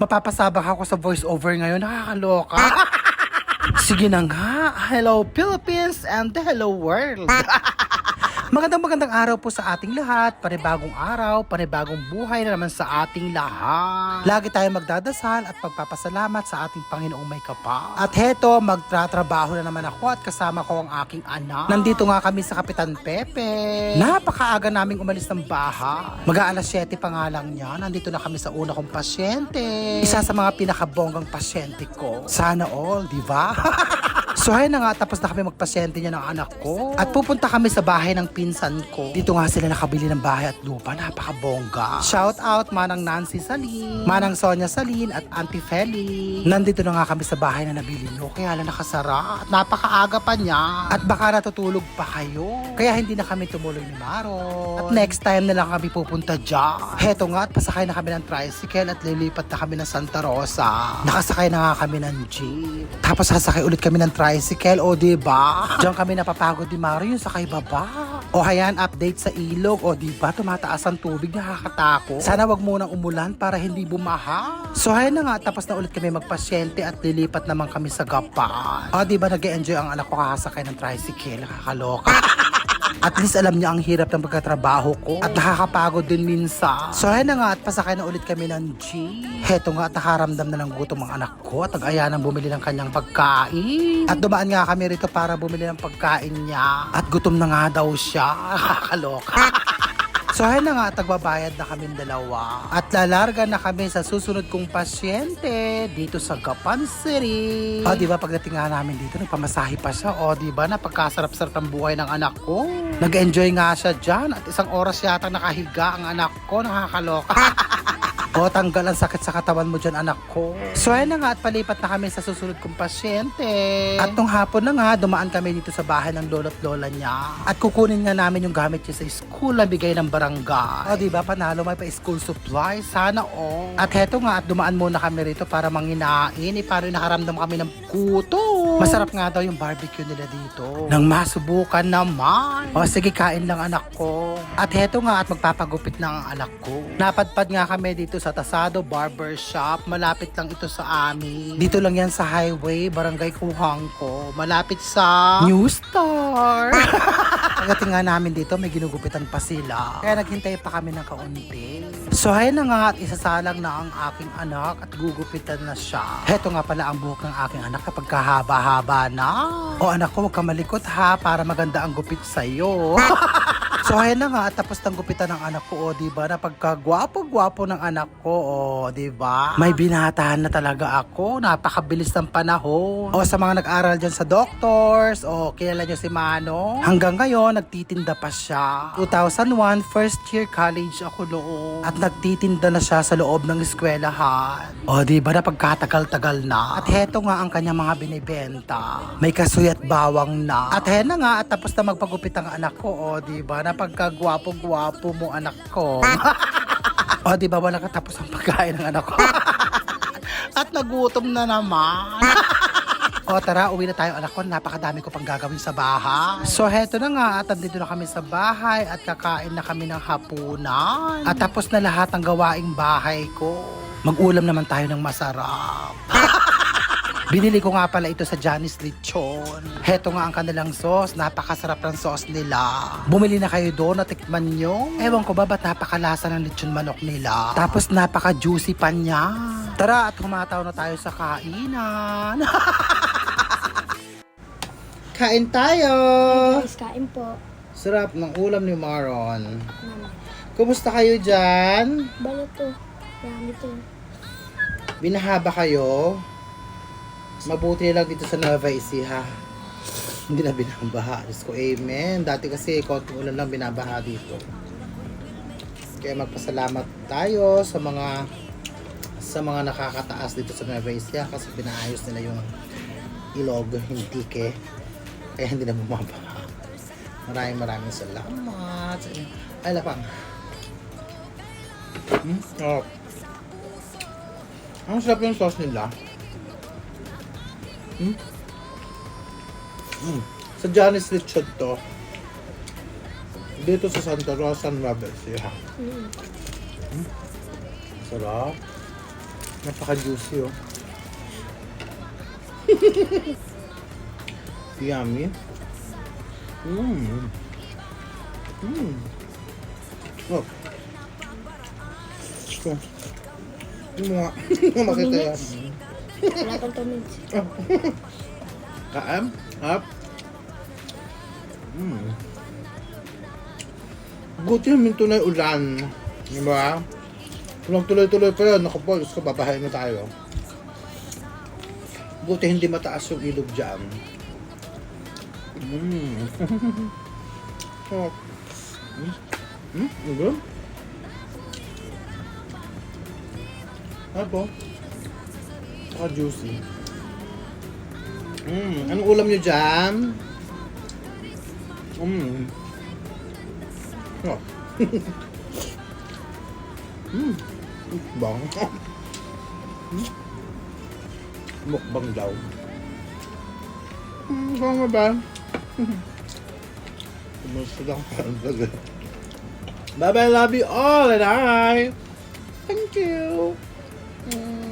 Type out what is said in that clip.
Mapapasabak ako sa voice over ngayon. Nakakaloka. Sige na nga. Hello Philippines and hello world. Magandang magandang araw po sa ating lahat. Panibagong araw, panibagong buhay na naman sa ating lahat. Lagi tayo magdadasal at pagpapasalamat sa ating Panginoong may kapal. At heto, magtratrabaho na naman ako at kasama ko ang aking anak. Nandito nga kami sa Kapitan Pepe. Napakaaga naming umalis ng bahay. Mag-aalas 7 pa nga lang niya. Nandito na kami sa una kong pasyente. Isa sa mga pinakabonggang pasyente ko. Sana all, di ba? So ayun na nga, tapos na kami magpasyente niya ng anak ko. At pupunta kami sa bahay ng pinsan ko. Dito nga sila nakabili ng bahay at lupa, napakabongga. Shout out Manang Nancy Salin, Manang Sonia Salin at Auntie Feli. Nandito na nga kami sa bahay na nabili nyo, kaya lang nakasara at napakaaga pa niya. At baka natutulog pa kayo. Kaya hindi na kami tumuloy ni Maro. At next time na lang kami pupunta dyan. Heto nga, at pasakay na kami ng tricycle at lilipat na kami ng Santa Rosa. Nakasakay na nga kami ng jeep. Tapos sasakay ulit kami ng tricycle, o diba? Diyan kami napapagod ni Mario yung sakay baba. O hayan, update sa ilog, o diba? Tumataas ang tubig, nakakatakot. Sana wag munang umulan para hindi bumaha. So hayan na nga, tapos na ulit kami magpasyente at lilipat naman kami sa Gapan. O diba, nag enjoy ang anak ko kakasakay ng tricycle, nakakaloka. At least alam niya ang hirap ng pagkatrabaho ko at nakakapagod din minsan. So ayun na nga at pasakay na ulit kami ng jeep. Heto nga at nakaramdam na ng gutom ang anak ko at nag-aya ng bumili ng kanyang pagkain. At dumaan nga kami rito para bumili ng pagkain niya. At gutom na nga daw siya. Nakakaloka. So ayun na nga, at nagbabayad na kami dalawa. At lalarga na kami sa susunod kong pasyente dito sa Gapan City. O, di ba pagdating nga namin dito, nagpamasahe pa siya. O, di ba napagkasarap-sarap ng buhay ng anak ko. Nag-enjoy nga siya dyan at isang oras yata nakahiga ang anak ko. Nakakaloka. O, tanggal ang sakit sa katawan mo dyan, anak ko. So, ayun na nga, at palipat na kami sa susunod kong pasyente. At nung hapon na nga, dumaan kami dito sa bahay ng lolo't lola niya. At kukunin nga namin yung gamit niya sa school na bigay ng barangay. O, di ba, panalo may pa school supply. Sana all. At heto nga, at dumaan muna kami rito para manginain. Eh, para nakaramdam kami ng kuto. Masarap nga daw yung barbecue nila dito. Nang masubukan naman. O, sige, kain lang anak ko. At heto nga, at magpapagupit na ang anak ko. Napadpad nga kami dito sa Tasado Barber Shop. Malapit lang ito sa amin. Dito lang yan sa highway, Barangay Kuhangko. Malapit sa New Star. Pagdating nga namin dito, may ginugupitan pa sila. Kaya naghintay pa kami ng kaunti. So, ayun na nga at isasalang na ang aking anak at gugupitan na siya. Heto nga pala ang buhok ng aking anak kapag kahaba-haba na. O anak ko, huwag ka malikot ha para maganda ang gupit sa'yo. So ayun na nga, at tapos ng gupitan ng anak ko, o di ba? Napagkagwapo-gwapo ng anak ko, o di ba? May binatahan na talaga ako, napakabilis ng panahon. O sa mga nag-aral dyan sa doctors, o kilala nyo si Mano. Hanggang ngayon, nagtitinda pa siya. 2001, first year college ako noon. At nagtitinda na siya sa loob ng eskwelahan. O di ba, napagkatagal-tagal na. At heto nga ang kanyang mga binibenta. May kasuyat bawang na. At hen na nga, at tapos na magpagupit ang anak ko, o di ba, napagkagwapo-gwapo mo anak ko. o di ba, wala katapos ang pagkain ng anak ko. at nagutom na naman. O tara, uwi na tayo anak ko. Napakadami ko pang gagawin sa bahay. So heto na nga at andito na kami sa bahay at kakain na kami ng hapunan. At tapos na lahat ng gawaing bahay ko. Mag-ulam naman tayo ng masarap. Binili ko nga pala ito sa Janice Lechon. Heto nga ang kanilang sauce. Napakasarap ng sauce nila. Bumili na kayo doon at tikman nyo. Ewan ko ba ba't napakalasa ng lechon manok nila. Tapos napaka-juicy pa niya. Tara at humataw na tayo sa kainan. Kain tayo! Guys, kain po. Sarap ng ulam ni Maron. Mama. Kumusta kayo dyan? Balo to. Dami to. Binahaba kayo? Mabuti lang dito sa Nueva Ecija. Hindi na binabaha. Diyos ko, amen. Dati kasi konting ulan lang binabaha dito. Kaya magpasalamat tayo sa mga sa mga nakakataas dito sa Nueva Ecija kasi pinaayos nila yung ilog, yung tike. Kaya hindi na bumabaha. Maraming maraming salamat. Ay, lapang. Hmm? Oh. Ang sarap yung sauce nila. Hmm? Mm. Sa Janice Lechon to. Dito sa Santa Rosa, Nueva Ecija. Mm. Sarap. Napaka-juicy oh. Yummy. Mmm. Mmm. Oh. Ito. Yung mga, makita yan. Wala pang 2 minutes. Kaam? Up? Mm. Buti namin ito na ulan. Di ba? Kung nagtuloy-tuloy pa yun, naku po, ko, papahayin na tayo. Buti hindi mataas yung ilog dyan. Mm. oh. Mm. Mm? Ano ba? Ano po? Saka juicy. Mm, anong ulam nyo dyan? Mm. Oh. mm. Bang. Mukbang daw. Mm, bang nga ba? Kumusta lang parang talaga. Bye bye, love you all and I. Thank you. Mm.